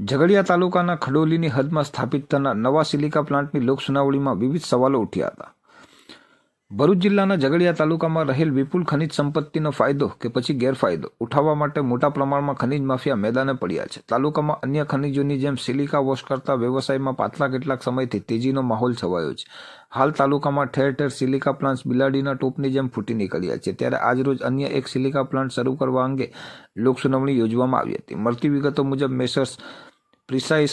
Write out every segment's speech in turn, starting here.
ઝઘડિયા તાલુકાના ખડોલીની હદમાં સ્થાપિત થનાર નવા સિલિકા પ્લાન્ટની લોકસુનાવણીમાં વિવિધ સવાલો ઉઠ્યા હતા. ભરૂચ જિલ્લાના ઝઘડિયા તાલુકામાં રહેલ વિપુલ ખનિજ સંપત્તિનો ફાયદો કે પછી ગેરફાયદો ઉઠાવવા માટે મોટા પ્રમાણમાં ખનિજ માફિયા મેદાને પડ્યા છે. તાલુકામાં અન્ય ખનિજોની જેમ સિલિકા વોશ કરતા વ્યવસાયમાં પાછલા કેટલાક સમયથી તેજીનો માહોલ છવાયો છે. હાલ તાલુકામાં ઠેર ઠેર સિલિકા પ્લાન્ટ્સ બિલાડીના ટોપની જેમ ફૂટી નીકળ્યા છે. ત્યારે આજરોજ અન્ય એક સિલિકા પ્લાન્ટ શરૂ કરવા અંગે લોકસુનાવણી યોજવામાં આવી હતી. મળતી વિગતો મુજબ, Messrs precise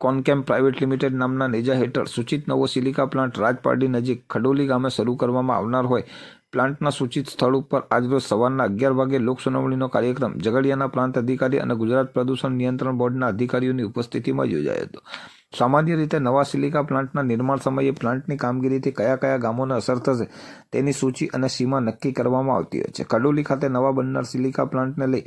Conchem private limited નામના નેજા હેઠળ સૂચિત નવો સિલિકા પ્લાન્ટ રાજપારડી નજીક ખડોલી ગામે શરૂ કરવામાં આવનાર હોય. પ્લાન્ટના સૂચિત સ્થળ ઉપર આજરોજ સવારના અગિયાર વાગે લોકસુનાવણીનો કાર્યક્રમ ઝઘડિયાના પ્રાંત અધિકારી અને ગુજરાત પ્રદૂષણ નિયંત્રણ બોર્ડના અધિકારીઓની ઉપસ્થિતિમાં યોજાયો હતો. સામાન્ય રીતે નવા સિલિકા પ્લાન્ટના નિર્માણ સમયે પ્લાન્ટની કામગીરીથી કયા કયા ગામોને અસર થશે તેની સૂચિ અને સીમા નક્કી કરવામાં આવતી હોય છે. કડોલી ખાતે નવા બનનાર સિલિકા પ્લાન્ટને લઈ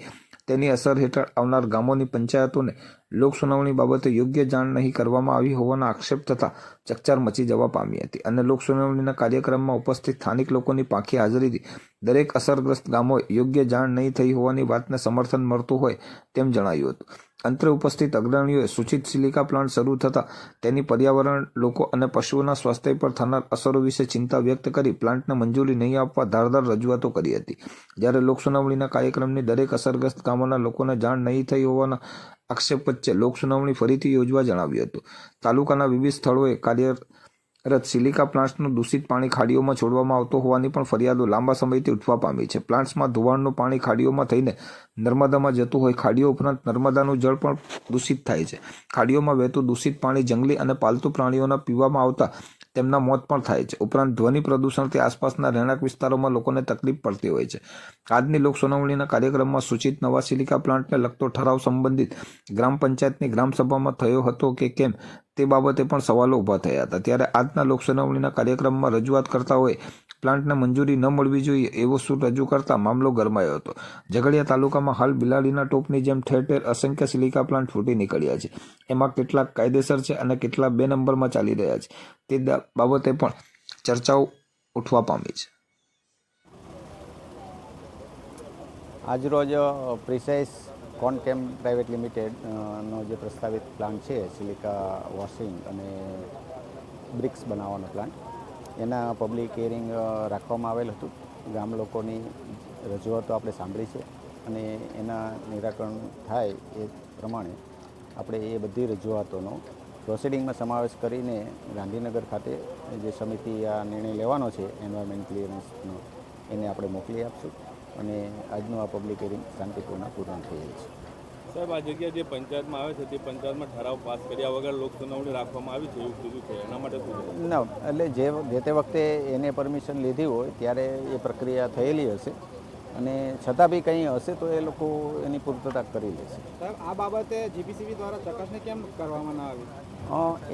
તેની અસર હેઠળ આવનાર ગામોની પંચાયતોને લોકસુનાવણી બાબતે યોગ્ય જાણ નહીં કરવામાં આવી હોવાના આક્ષેપ થતાં ચકચાર મચી જવા પામી હતી અને લોકસુનાવણીના કાર્યક્રમમાં ઉપસ્થિત સ્થાનિક લોકોની પાંખી હાજરીથી દરેક અસરગ્રસ્ત ગામોએ યોગ્ય જાણ નહીં થઈ હોવાની વાતને સમર્થન મળતું હોય તેમ જણાવ્યું હતું. અંતરે ઉપસ્થિત અગ્રણીઓએ સૂચિત સિલિકા પ્લાન્ટ શરૂ થતાં તેની પર્યાવરણ, લોકો અને પશુઓના સ્વાસ્થ્ય પર થનાર અસરો વિશે ચિંતા વ્યક્ત કરી પ્લાન્ટને મંજૂરી નહીં આપવા ધારદાર રજૂઆતો કરી હતી. જ્યારે લોકસુનાવણીના કાર્યક્રમની દરેક અસરગ્રસ્ત ગામોના લોકોને જાણ નહીં થઈ હોવાના આક્ષેપ વચ્ચે લોકસુનાવણી ફરીથી યોજવા જણાવ્યું હતું. તાલુકાના વિવિધ સ્થળોએ કાર્યરત સિલિકા પ્લાન્ટ્સનું દૂષિત પાણી ખાડીઓમાં છોડવામાં આવતો હોવાની પણ ફરિયાદો લાંબા સમયથી ઉઠવા પામી છે. પ્લાન્ટ્સમાં ધોવાણનું પાણી ખાડીઓમાં થઈને નર્મદામાં જતું હોય, ખાડીઓ ઉપરાંત નર્મદાનું જળ પણ દૂષિત થાય છે. ખાડીઓમાં વહેતું દૂષિત પાણી જંગલી અને પાલતુ પ્રાણીઓના પીવામાં આવતા તેમના મોત પણ થાય છે. ઉપરાંત ધ્વનિ પ્રદૂષણથી આસપાસના રહેણાંક વિસ્તારોમાં લોકોને તકલીફ પડતી હોય છે. આજની લોકસુનાવણીના કાર્યક્રમમાં સૂચિત નવા સિલિકા પ્લાન્ટને લગતો ઠરાવ સંબંધિત ગ્રામ પંચાયતની ગ્રામસભામાં થયો હતો કે કેમ? તે બાબતે પણ સવાલો ઊભા થયા હતા. ત્યારે આજના લોકસુનાવણીના કાર્યક્રમમાં રજૂઆત કરતા હોય, પ્લાન્ટને મંજૂરી ન મળવી જોઈએ એવો સૂર રજૂ કરતા મામલો ગરમાયો હતો. ઝઘડિયા તાલુકામાં હાલ બિલાડીના ટોપની જેમ ઠેર ઠેર અસંખ્ય સિલિકા પ્લાન્ટ ફૂટી નીકળ્યા છે. એમાં કેટલાક કાયદેસર છે અને કેટલા બે નંબરમાં ચાલી રહ્યા છે. તે બાબતે પણ ચર્ચાઓ ઉઠવા પામી છે. આજરોજ પ્રિસાઇસ કોનકેમ પ્રાઇવેટ લિમિટેડનો જે પ્રસ્તાવિત પ્લાન્ટ છે સિલિકા વોશિંગ અને બ્રિક્સ બનાવવાનો પ્લાન્ટ એના પબ્લિક હિયરિંગ રાખવામાં આવેલ હતું. ગામ લોકોની રજૂઆતો આપણે સાંભળી છે અને એના નિરાકરણ થાય એ પ્રમાણે આપણે એ બધી રજૂઆતોનો પ્રોસિડિંગમાં સમાવેશ કરીને ગાંધીનગર ખાતે જે સમિતિ આ નિર્ણય લેવાનો છે એન્વાયરમેન્ટ ક્લિયરન્સનો એને આપણે મોકલી આપશું. અને આજનું આ પબ્લિક હિયરિંગ શાંતિપૂર્ણ પૂર્ણ થયેલ છે. સાહેબ આ જગ્યા જે પંચાયતમાં આવે છે તે પંચાયતમાં ઠરાવ પાસ કર્યા વગર લોક સુનાવણી રાખવામાં આવી છે એવું કીધું છે. એના માટે શું ના એટલે જે જે તે વખતે એને પરમિશન લીધી હોય ત્યારે એ પ્રક્રિયા થયેલી હશે. અને છતાં બી કંઈ હશે તો એ લોકો એની પૂર્તતા કરી લેશે. સાહેબ આ બાબતે જીપીસીબી દ્વારા ચકાસણી કેમ કરવામાં ના આવી?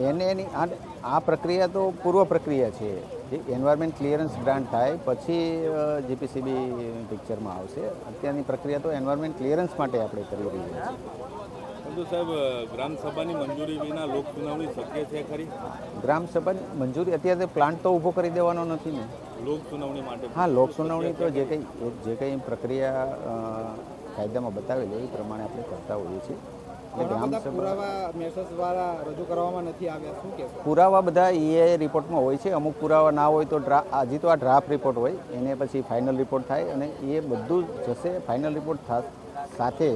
એને એની આ આ પ્રક્રિયા તો પૂર્વ પ્રક્રિયા છે. જે એન્વાયરમેન્ટ ક્લિયરન્સ ગ્રાન્ટ થાય પછી જીપીસીબી પિક્ચરમાં આવશે. અત્યારની પ્રક્રિયા તો એન્વાયરમેન્ટ ક્લિયરન્સ માટે આપણે કરી રહ્યા છીએ. પરંતુ સાહેબ ગ્રામસભાની મંજૂરી વિના લોક સુનાવણી શક્ય છે ખરી? ગ્રામ સભાની મંજૂરી અત્યારે પ્લાન્ટ તો ઊભો કરી દેવાનો નથી ને. લોક સુનાવણી માટે હા લોક સુનાવણી તો જે કંઈ જે કંઈ પ્રક્રિયા કાયદામાં બતાવેલી એ પ્રમાણે આપણે કરતા હોઈએ છીએ. પુરાવા બધા એ રિપોર્ટમાં હોય છે. અમુક પુરાવા ના હોય તો હજી તો આ ડ્રાફ્ટ રિપોર્ટ હોય. એને પછી ફાઇનલ રિપોર્ટ થાય અને એ બધું જશે. ફાઇનલ રિપોર્ટ સાથે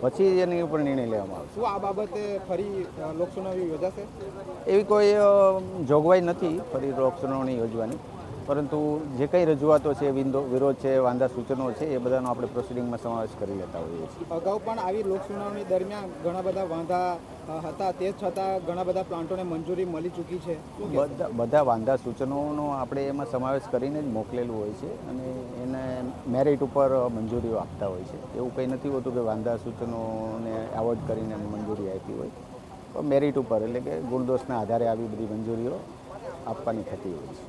પછી એની ઉપર નિર્ણય લેવામાં આવશે. શું આ બાબતે ફરી લોકસુનાવણી યોજાશે? એવી કોઈ જોગવાઈ નથી. ફરી લોકસુનાવણી યોજવાની. પરંતુ જે કંઈ રજૂઆતો છે વિંદો વિરોધ છે વાંધા સૂચનો છે એ બધાનો આપણે પ્રોસિડિંગમાં સમાવેશ કરી લેતા હોઈએ છીએ. અગાઉ પણ આવી લોકસુનાવણી દરમિયાન ઘણા બધા વાંધા હતા. તે છતાં ઘણા બધા પ્લાન્ટોને મંજૂરી મળી ચૂકી છે. બધા બધા વાંધા સૂચનોનો આપણે એમાં સમાવેશ કરીને જ મોકલેલું હોય છે અને એને મેરિટ ઉપર મંજૂરીઓ આપતા હોય છે. એવું કંઈ નથી હોતું કે વાંધા સૂચનોને એવોર્ડ કરીને મંજૂરી આપી હોય. પણ મેરિટ ઉપર એટલે કે ગુણદોષના આધારે આવી બધી મંજૂરીઓ આપવાની થતી હોય છે.